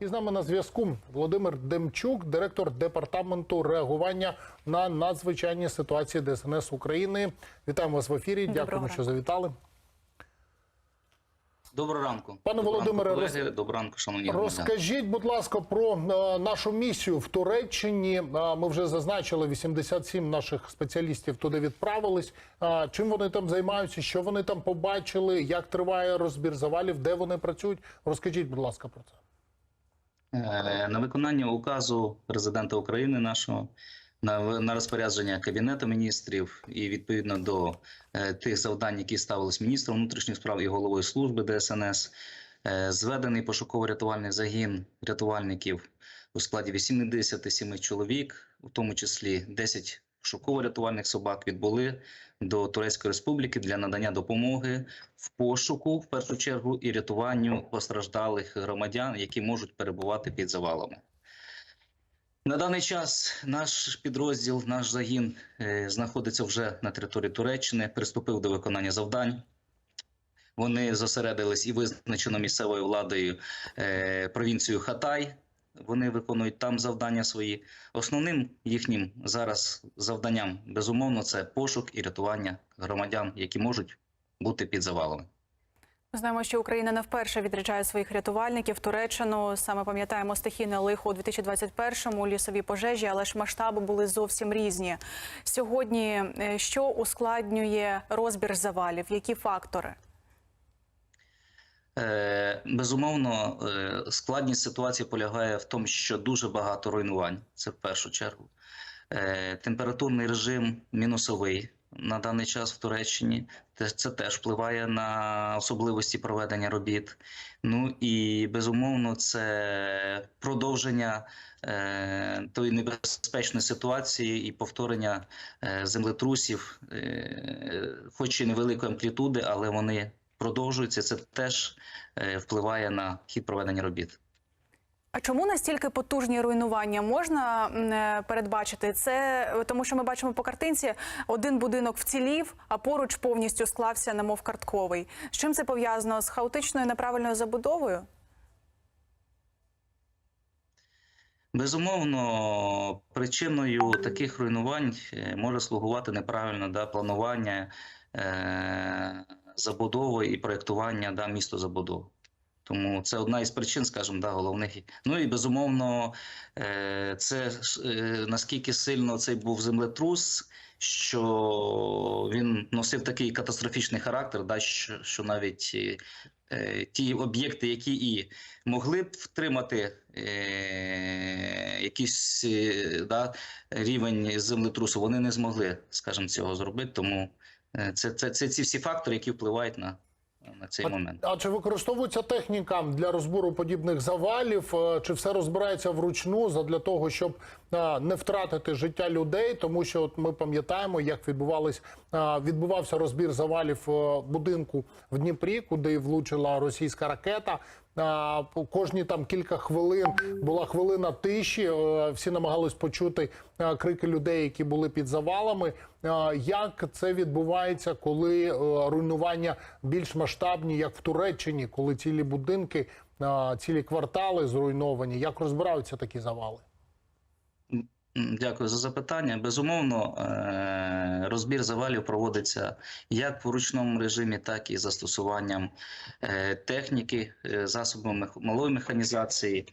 І з нами на зв'язку Володимир Демчук, директор департаменту реагування на надзвичайні ситуації ДСНС України. Вітаємо вас в ефірі. Доброго Дякуємо, що ранку. завітали. Доброго ранку, Пане Доброго Володимире, ранку, колеги. Доброго ранку, шановні. Розкажіть, будь ласка, про е, нашу місію в Туреччині. Е, Ми вже зазначили, 87 наших спеціалістів туди відправились. Е, Чим вони там займаються? Що вони там побачили? Як триває розбір завалів? Де вони працюють? Розкажіть, будь ласка, про це. Е, На виконання указу президента України нашого на, на розпорядження Кабінету міністрів і відповідно до е, тих завдань, які ставились міністром внутрішніх справ і головою служби ДСНС, е, зведений пошуково-рятувальний загін рятувальників у складі 87 чоловік, у тому числі 10 пошуково-рятувальних собак відбули до Турецької Республіки для надання допомоги в пошуку, в першу чергу, і рятуванню постраждалих громадян, які можуть перебувати під завалами. На даний час наш підрозділ, наш загін е, знаходиться вже на території Туреччини, приступив до виконання завдань. Вони зосередились і визначено місцевою владою е, провінцію Хатай. Вони виконують там завдання свої. Основним їхнім зараз завданням, безумовно, це пошук і рятування громадян, які можуть бути під завалами. Ми знаємо, що Україна не вперше відряджає своїх рятувальників Туреччину. Саме пам'ятаємо стихійне лихо у 2021-му, лісові пожежі, але ж масштаби були зовсім різні. Сьогодні е, що ускладнює розбір завалів? Які фактори? Е, Безумовно, е, складність ситуації полягає в тому, що дуже багато руйнувань. Це в першу чергу. Е, Температурний режим мінусовий на даний час в Туреччині. Це теж впливає на особливості проведення робіт. Ну і безумовно, це продовження тої небезпечної ситуації і повторення землетрусів, хоч і невеликої амплітуди, але вони продовжуються. Це теж е, впливає на хід проведення робіт. А чому настільки потужні руйнування можна е, передбачити? Це е, тому, що ми бачимо по картинці, один будинок вцілів, а поруч повністю склався, немов картковий. З чим це пов'язано з хаотичною неправильною забудовою? Безумовно, причиною таких руйнувань може слугувати неправильне да, планування е, забудови і проєктування да, містозабудови. Тому це одна із причин, скажімо, да, головних. Ну і безумовно, е, це е, наскільки сильно цей був землетрус, що він носив такий катастрофічний характер, да, що, що навіть е, ті об'єкти, які і могли б втримати е, якийсь е, да, рівень землетрусу, вони не змогли, скажімо, цього зробити. Тому е, це, це, це ці всі фактори, які впливають на, на цей А- момент. А чи використовується техніка для розбору подібних завалів? Е, Чи все розбирається вручну задля того, щоб е, не втратити життя людей? Тому що от ми пам'ятаємо, як відбувались е, відбувався розбір завалів будинку в Дніпрі, куди влучила російська ракета. Кожні там кілька хвилин була хвилина тиші. е, Всі намагались почути е, крики людей, які були під завалами. Е, Як це відбувається, коли руйнування більш масштабні, як в Туреччині, коли цілі будинки, цілі квартали зруйновані? Як розбираються такі завали? Дякую за запитання. Безумовно, е, розбір завалів проводиться як в ручному режимі, так і застосуванням е, техніки, е, засобами малої механізації.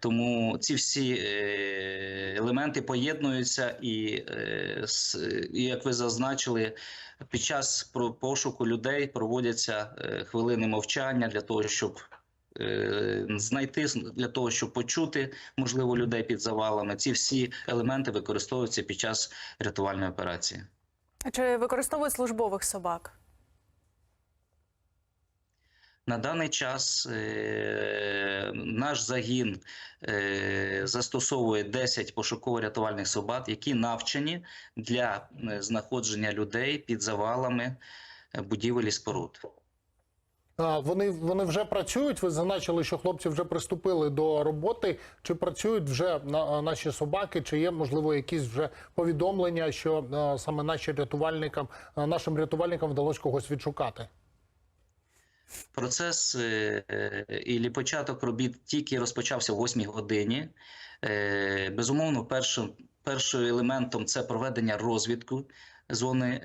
Тому ці всі елементи поєднуються, і, як ви зазначили, під час пошуку людей проводяться хвилини мовчання для того, щоб знайти для того, щоб почути можливо людей під завалами. Ці всі елементи використовуються під час рятувальної операції. Чи використовують службових собак? На даний час е, наш загін е, застосовує 10 пошуково-рятувальних собак, які навчені для е, знаходження людей під завалами е, будівель і споруд. Вони, вони вже працюють. Ви зазначили, що хлопці вже приступили до роботи. Чи працюють вже на, наші собаки? Чи є можливо якісь вже повідомлення, що саме наші рятувальникам, нашим рятувальникам вдалося когось відшукати? Процес е, е, і початок робіт тільки розпочався о 8 годині. Е, Безумовно, першим, першим елементом це проведення розвідку зони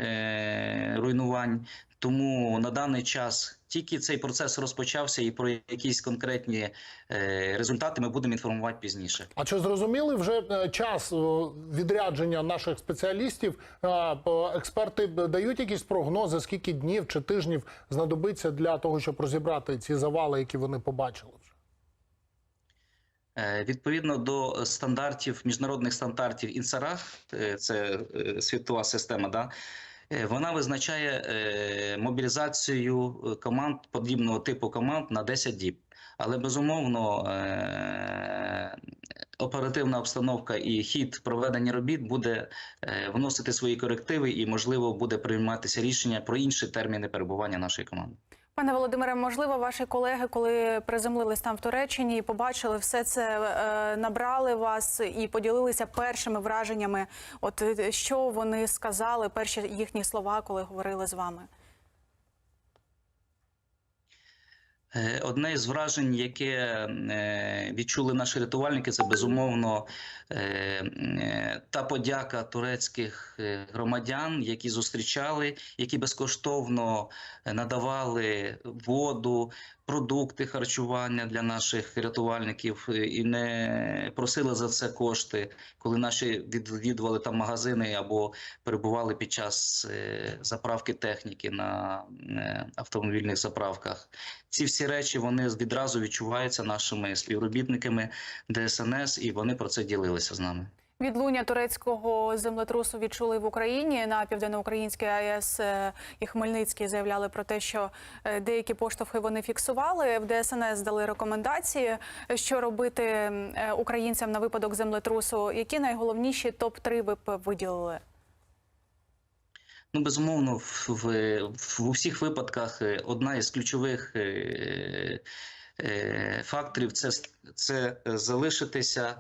руйнувань. Тому на даний час тільки цей процес розпочався, і про якісь конкретні е, результати ми будемо інформувати пізніше. А чи зрозуміли вже е, час відрядження наших спеціалістів? Експерти дають якісь прогнози, скільки днів чи тижнів знадобиться для того, щоб розібрати ці завали, які вони побачили вже? Е, Відповідно до стандартів міжнародних стандартів інсара, це світова система, да, вона визначає е, мобілізацію е, команд подібного типу команд на 10 діб. Але безумовно е, оперативна обстановка і хід проведення робіт буде е, вносити свої корективи, і можливо буде прийматися рішення про інші терміни перебування нашої команди. Пане Володимире, можливо, ваші колеги, коли приземлились там в Туреччині і побачили все це, е, набрали вас і поділилися першими враженнями. От е, що вони сказали, перші їхні слова, коли говорили з вами? Е, Одне із вражень, яке е, відчули наші рятувальники, це безумовно е, е, та подяка турецьких е, громадян, які зустрічали, які безкоштовно надавали воду, продукти харчування для наших рятувальників е, і не просили за це кошти, коли наші відвідували там магазини або перебували під час е, заправки техніки на е, автомобільних заправках. Ці всі речі вони відразу відчуваються нашими співробітниками ДСНС, і вони про це ділилися з нами. Відлуння турецького землетрусу відчули в Україні на південноукраїнській АЕС е, і Хмельницький заявляли про те, що е, деякі поштовхи вони фіксували. В ДСНС дали рекомендації, що робити е, українцям на випадок землетрусу. Які найголовніші топ 3 ви б виділили? Ну, безумовно, в, в, в у всіх випадках одна із ключових факторів це, це залишитися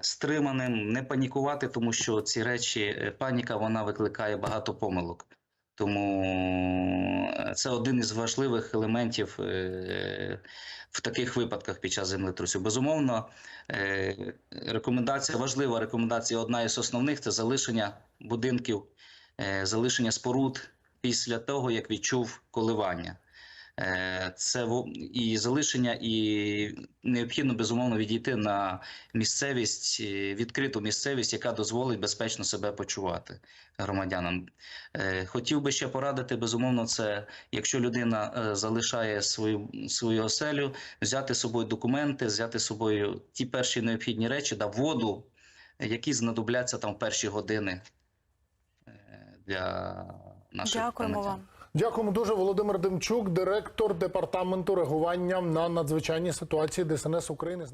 стриманим, не панікувати, тому що ці речі, е, паніка, вона викликає багато помилок. Тому е, це один із важливих елементів е, в таких випадках під час землетрусів. Безумовно, е, рекомендація, важлива рекомендація, одна із основних це залишення будинків е, залишення споруд після того, як відчув коливання. Е, Це і залишення, і необхідно безумовно відійти на місцевість, е, відкриту місцевість, яка дозволить безпечно себе почувати громадянам. Е, Хотів би ще порадити, безумовно, це якщо людина залишає свою, свою оселю, взяти з собою документи, взяти з собою ті перші необхідні речі, да, воду, які знадобляться там в перші години для наших Дякуємо вам. Дякуємо дуже. Володимир Демчук, директор департаменту реагування на надзвичайні ситуації ДСНС України.